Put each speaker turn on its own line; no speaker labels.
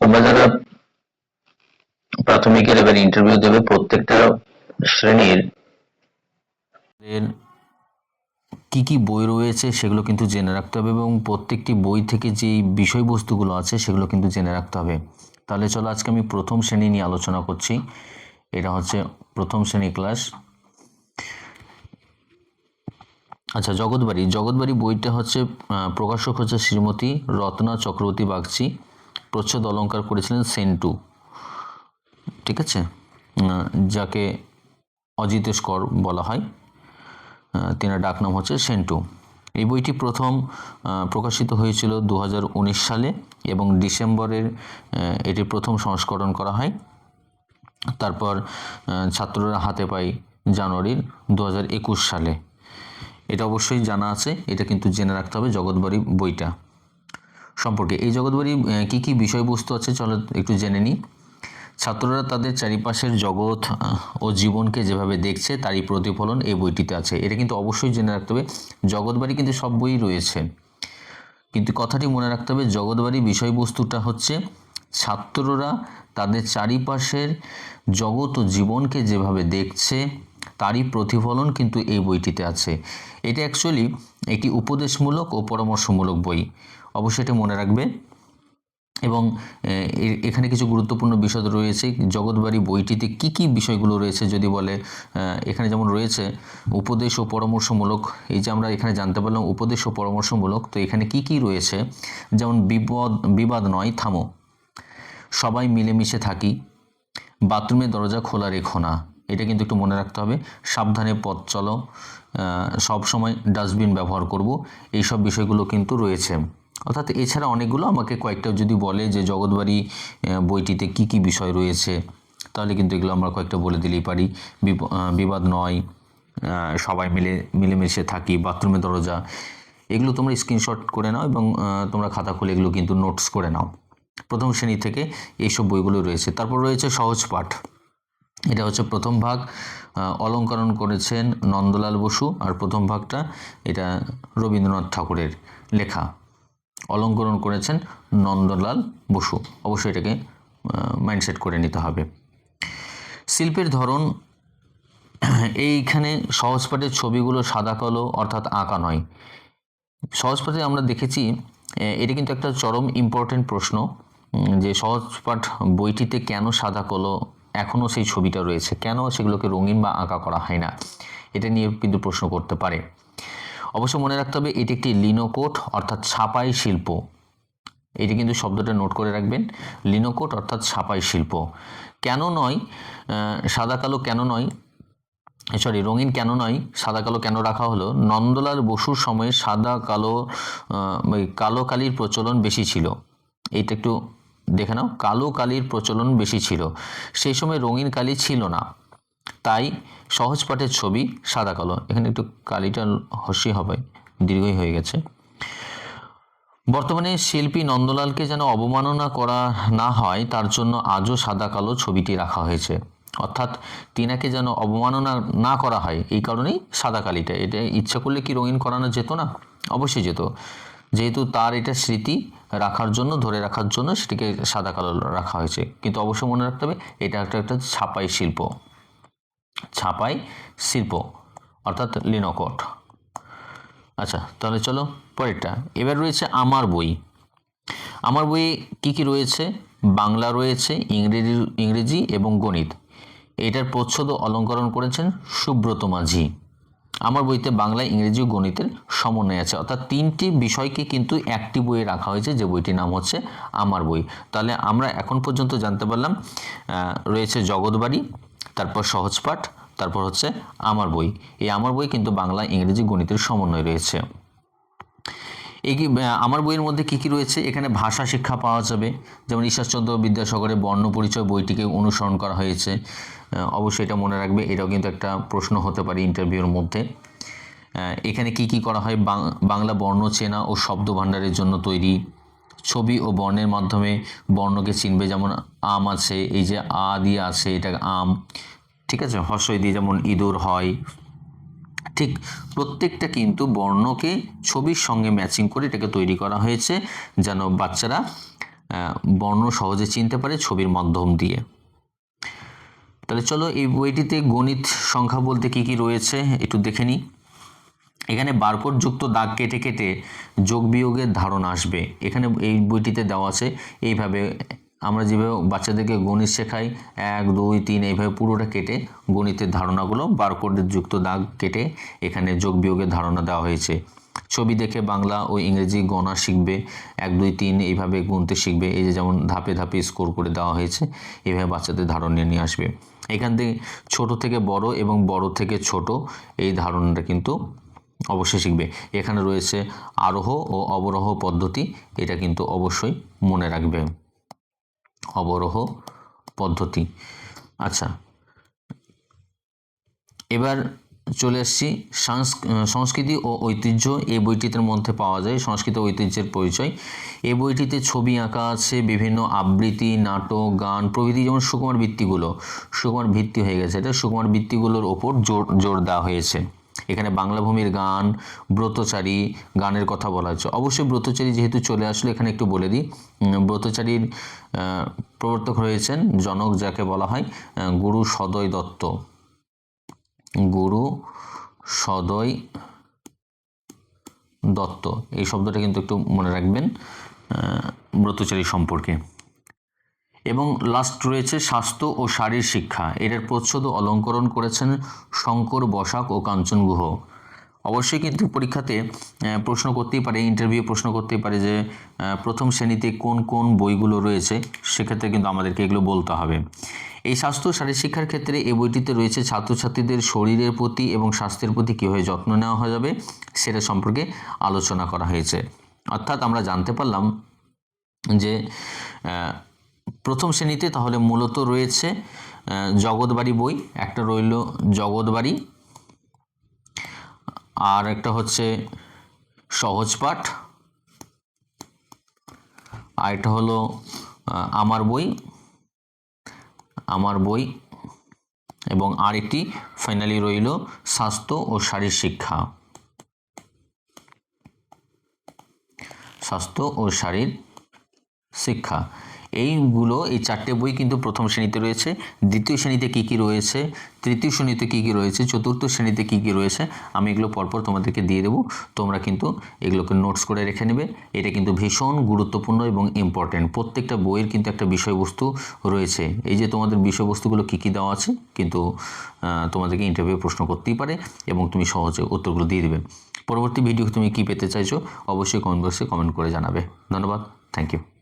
তোমরা যারা প্রাথমিকের এবার ইন্টারভিউ দেবে প্রত্যেকটা শ্রেণির
কি কি বই রয়েছে সেগুলো কিন্তু জেনে রাখতে হবে এবং প্রত্যেকটি বই থেকে যে বিষয়বস্তুগুলো আছে সেগুলো কিন্তু জেনে রাখতে হবে। তাহলে চলো আজকে আমি প্রথম শ্রেণি নিয়ে আলোচনা করছি। এটা হচ্ছে প্রথম শ্রেণি ক্লাস। আচ্ছা জগৎবাড়ি। জগৎবাড়ি বইটা হচ্ছে প্রকাশক হচ্ছে শ্রীমতী রত্না চক্রবর্তী বাগচি। প্রচ্ছদ অলঙ্কার করেছিলেন সেন্টু। ঠিক আছে? যাকে অজিতেশকর বলা হয় তিনার ডাকনাম হচ্ছে সেন্টু। এই বইটি প্রথম প্রকাশিত হয়েছিল দু হাজার উনিশ সালে এবং ডিসেম্বরের এটি প্রথম সংস্করণ করা হয়। তারপর ছাত্ররা হাতে পায় জানুয়ারির দু হাজার একুশ সালে। এটা অবশ্যই জানা আছে, এটা কিন্তু জেনে রাখতে হবে জগৎবাড়ি বইটা। সম্পর্কে। এই জগৎবাড়ি কি কি বিষয়বস্তু আছে চলো একটু জেনে নিই। ছাত্ররা তাদের চারিপাশের জগৎ ও জীবনকে যেভাবে দেখছে তারই প্রতিফলন এই বইটিতে আছে। এটা কিন্তু অবশ্যই জেনে রাখতে হবে জগৎবাড়ি কিন্তু সব বই রয়েছে। কিন্তু কথাটি মনে রাখতে হবে জগৎবাড়ি বিষয়বস্তুটা হচ্ছে ছাত্ররা তাদের চারিপাশের জগৎ ও জীবনকে যেভাবে দেখছে তারই প্রতিফলন কিন্তু এই বইটিতে আছে। এটা অ্যাকচুয়ালি একটি উপদেশমূলক ও পরামর্শমূলক বই। অবশ্যই এটা মনে রাখবে। এবং এখানে কিছু গুরুত্বপূর্ণ বিষয় রয়েছে। জগৎবাড়ি বইটিতে কি কি বিষয়গুলো রয়েছে যদি বলে এখানে যেমন রয়েছে, উপদেশ ও পরামর্শমূলক, এই যে আমরা এখানে জানতে পারলাম উপদেশ ও পরামর্শমূলক, তো এখানে কি কি রয়েছে? যেমন বিপদ, বিবাদ নয়, থামো। সবাই মিলেমিশে থাকি। বাথরুমের দরজা খোলা রেখো না। এটা কিন্তু একটু মনে রাখতে হবে। সাবধানে পথ চলো। সবসময় ডাস্টবিন ব্যবহার করব। এই সব বিষয়গুলো কিন্তু রয়েছে। অর্থাৎ এছাড়া অনেকগুলো আমাকে কয়েকটা যদি বলে যে জগৎবাড়ি বইটিতে কি কি বিষয় রয়েছে, তাহলে কিন্তু এগুলো আমরা কয়েকটা বলে দিলেই পারি। বিবাদ নয় সবাই মিলে, মিলেমিশে থাকি বাথরুমের দরজা, এগুলো তোমরা স্ক্রিনশট করে নাও এবং তোমরা খাতা খুলে এগুলো কিন্তু নোটস করে নাও। প্রথম শ্রেণি থেকে এইসব বইগুলো রয়েছে। তারপর রয়েছে সহজ পাঠ। এটা হচ্ছে প্রথম ভাগ অলঙ্করণ করেছেন নন্দলাল বসু। আর প্রথম ভাগটা এটা রবীন্দ্রনাথ ঠাকুরের লেখা। অলঙ্করণ করেছেন নন্দলাল বসু। অবশ্যই এটাকে মাইন্ডসেট করে নিতে হবে। শিল্পের ধরন, এইখানে সহজপাঠের ছবিগুলো সাদা কালো অর্থাৎ আঁকা নয়। সহজপাঠে আমরা দেখেছি এটা কিন্তু একটা চরম ইম্পর্টেন্ট প্রশ্ন যে সহজপাঠ বইটিতে কেন সাদা কালো, এখনও সেই ছবিটা রয়েছে। কেন সেগুলোকে রঙিন বা আঁকা করা হয় না? এটা নিয়ে কিন্তু প্রশ্ন করতে পারে। অবশ্য মনে রাখতে হবে, এটি একটি লিনোকোট অর্থাৎ ছাপাই শিল্প। এটি কিন্তু শব্দটা নোট করে রাখবেন লিনোকোট অর্থাৎ ছাপাই শিল্প। কেন নয় সাদা কালো কেন নয় সরি রঙিন কেন নয়, সাদা কালো কেন রাখা হলো? নন্দলাল বসুর সময়ে সাদা কালো কালো কালির প্রচলন বেশি ছিল। এইটা একটু দেখে নাও, কালো কালির প্রচলন বেশি ছিল। সেই সময় রঙিন কালি ছিল না। তাই সহজ পাঠের ছবি সাদা কালো। এখানে একটু কালিটা হসি হবে, দীর্ঘই হয়ে গেছে। বর্তমানে শিল্পী নন্দলালকে যেন অবমাননা করা না হয়, তার জন্য আজও সাদা কালো ছবিটি রাখা হয়েছে। অর্থাৎ তিনাকে যেন অবমাননা না করা হয়, এই কারণেই সাদা কালিটা। এটা ইচ্ছা করলে কি রঙিন করানো যেত না? অবশ্যই যেত। যেহেতু তার এটা স্মৃতি রাখার জন্য, ধরে রাখার জন্য সেটিকে সাদা কালো রাখা হয়েছে। কিন্তু অবশ্যই মনে রাখতে হবে, এটা একটা একটা ছাপাই শিল্প। ছাপাই শিল্প, অর্থাৎ লিনোকট। আচ্ছা তাহলে চলো পরেরটা। এবার রয়েছে আমার বই। আমার বইয়ে কি কি রয়েছে? বাংলা রয়েছে, ইংরেজি ইংরেজি এবং গণিত। এটার প্রচ্ছদ অলঙ্করণ করেছেন সুব্রত মাঝি। আমার বইতে বাংলা, ইংরেজি ও গণিতের সমন্বয় আছে। অর্থাৎ তিনটি বিষয়কে কিন্তু একটি বইয়ে রাখা হয়েছে, যে বইটির নাম হচ্ছে আমার বই। তাহলে আমরা এখন পর্যন্ত জানতে পারলাম রয়েছে জগৎবাড়ি তারপর সহজপাঠ তারপর হচ্ছে আমার বই। এই আমার বই কিন্তু বাংলা, ইংরেজি গণিতের সমন্বয় রয়েছে। এই আমার বইয়ের মধ্যে কি কি রয়েছে? এখানে ভাষা শিক্ষা পাওয়া যাবে। যেমন ঈশ্বরচন্দ্র বিদ্যাসাগরের বর্ণ পরিচয় বইটিকে অনুসরণ করা হয়েছে। অবশ্যই এটা মনে রাখবে, এটাও কিন্তু একটা প্রশ্ন হতে পারে ইন্টারভিউর মধ্যে। এখানে কি কি করা হয়? বাংলা বর্ণ চেনা ও শব্দ ভাণ্ডারের জন্য তৈরি ছবি ও বর্ণের মাধ্যমে বর্ণকে চিনবে। যেমন আম আছে, এই যে আ দিয়ে আছে এটা আম, ঠিক আছে? হর্ষই দিয়ে যেমন ইঁদুর হয়। ঠিক প্রত্যেকটা কিন্তু বর্ণকে ছবির সঙ্গে ম্যাচিং করে এটাকে তৈরি করা হয়েছে, যেন বাচ্চারা বর্ণ সহজে চিনতে পারে ছবির মাধ্যম দিয়ে। তাহলে চলো এই বইটিতে গণিত সংখ্যা বলতে কি কি রয়েছে, একটু দেখে নিই। এখানে বারকোড যুক্ত দাগ কেটে কেটে যোগ বিয়োগের ধারণা আসবে। এখানে এই বইটিতে দেওয়া আছে, এইভাবে আমরা যেভাবে বাচ্চাদেরকে গণিত শেখাই, এক, দুই, তিন, এইভাবে পুরোটা কেটে গণিতের ধারণাগুলো বারকোডের যুক্ত দাগ কেটে এখানে যোগ বিয়োগের ধারণা দেওয়া হয়েছে। ছবি দেখে বাংলা ও ইংরেজি গণা শিখবে, এক, দুই, তিন, এইভাবে গুনতে শিখবে, এই যে যেমন ধাপে ধাপে স্কোর করে দেওয়া হয়েছে, এইভাবে বাচ্চাদের ধারণা নিয়ে আসবে। এখান থেকে ছোট থেকে বড় এবং বড় থেকে ছোট, এই ধারণাটা কিন্তু অবশ্যই শিখবে। এখানে রয়েছে আরোহ ও অবরোহ পদ্ধতি। এটা কিন্তু অবশ্যই মনে রাখবে। অবরোহ পদ্ধতি। আচ্ছা। এবার চলে আহ, সংস্কৃতি ও ঐতিহ্য। এই বইটিতে মধ্যে পাওয়া যায় সংস্কৃত ঐতিহ্যের পরিচয়। এই বইটিতে ছবি আঁকা আছে বিভিন্ন আবৃত্তি নাটক গান প্রভৃতি যেমন সুকুমার বৃত্তিগুলো। সুকুমার ভিত্তি হয়ে গেছে। এটা সুকুমার বৃত্তিগুলোর ওপর জোর জোর দেওয়া হয়েছে। এখানে বাংলা ভূমির গান, ব্রতচারী গানের কথা বলা হয়েছে। অবশ্যই ব্রতচারী যেহেতু চলে আসলো, এখানে একটু বলে দিই। ব্রতচারীর প্রবর্তক রয়েছেন জনক যাকে বলা হয় গুরু সদয় দত্ত। গুরু সদয় দত্ত। এই শব্দটা কিন্তু একটু মনে রাখবেন ব্রতচারী সম্পর্কে। এবং লাস্ট রয়েছে স্বাস্থ্য ও শারীর শিক্ষা। এটার প্রচ্ছদ অলঙ্করণ করেছেন শঙ্কর বসাক ও কাঞ্চন গুহ। অবশ্যই কিন্তু পরীক্ষাতে প্রশ্ন করতেই পারে ইন্টারভিউ প্রশ্ন করতেই পারে যে প্রথম শ্রেণীতে কোন কোন বইগুলো রয়েছে, সেক্ষেত্রে কিন্তু আমাদেরকে এগুলো বলতে হবে। এই স্বাস্থ্য শারীর শিক্ষার ক্ষেত্রে এই বইটিতে রয়েছে ছাত্রছাত্রীদের শরীরের প্রতি এবং স্বাস্থ্যের প্রতি কীভাবে যত্ন নেওয়া হয়ে যাবে, সেটা সম্পর্কে আলোচনা করা হয়েছে। অর্থাৎ আমরা জানতে পারলাম যে প্রথম শ্রেণীতে তাহলে মূলত রয়েছে জগৎবাড়ি বই, একটা রইল জগৎবাড়ি, আর একটা হচ্ছে সহজ পাঠ, আর একটা হলো আমার বই আমার বই, এবং আরেকটি ফাইনালি রইল স্বাস্থ্য ও শারীর শিক্ষা। স্বাস্থ্য ও শারীর শিক্ষা। এইগুলো, এই চারটে বই কিন্তু প্রথম শ্রেণীতে রয়েছে। দ্বিতীয় শ্রেণীতে কী কী রয়েছে? তৃতীয় শ্রেণীতে কী কী রয়েছে? চতুর্থ শ্রেণীতে কী কী রয়েছে? আমি এগুলো পরপর তোমাদেরকে দিয়ে দেবো। তোমরা কিন্তু এগুলোকে নোটস করে রেখে নেবে। এটা কিন্তু ভীষণ গুরুত্বপূর্ণ এবং ইম্পর্টেন্ট প্রত্যেকটা বইয়ের কিন্তু একটা বিষয়বস্তু রয়েছে। এই যে তোমাদের বিষয়বস্তুগুলো কী কী দেওয়া আছে, কিন্তু তোমাদেরকে ইন্টারভিউ প্রশ্ন করতেই পারে এবং তুমি সহজে উত্তরগুলো দিয়ে দেবে। পরবর্তী ভিডিও তুমি কি পেতে চাইছো, অবশ্যই কমেন্ট বক্সে কমেন্ট করে জানাবে। ধন্যবাদ। Thank you